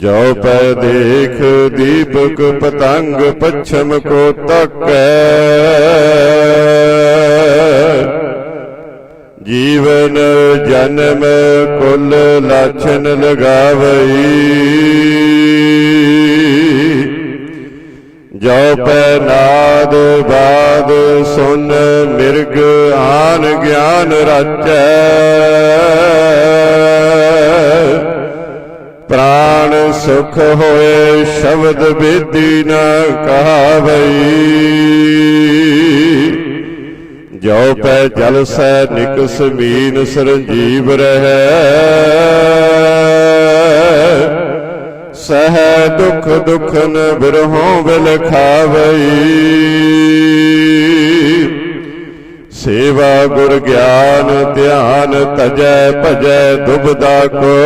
ਜੋ ਪੈ ਦੇਖ ਦੀਪਕ ਪਤੰਗ ਪਛਮ ਕੋ ਤਕੈ। ਜੀਵਨ ਜਨਮ ਕੁਲ ਲਾਛਨ ਲਗਾਵਈ। ਜੋ ਪੈ ਨਾਦ ਬਾਦ ਸੁਨ ਮਿਰਗ ਆਨ ਗਿਆਨ ਰਚੈ। ਸੁਖ ਹੋਏ ਸ਼ਬਦ ਬੇਦੀ ਨਾ ਕਹਾਵਈ। ਜੋ ਪੈ ਜਲ ਸੈ ਨਿਕਸ ਮੀਨ ਸਰਜੀਵ ਰਹੈ। ਸਹਿ ਦੁਖ ਦੁਖਨ ਬਿਰਹੋਂ ਬਿਲਖਾਵਈ ਸੇਵਾ ਗੁਰ ਗਿਆਨ ਧਿਆਨ ਤਜੈ ਭਜੈ ਦੁਬਦਾ ਕੋ।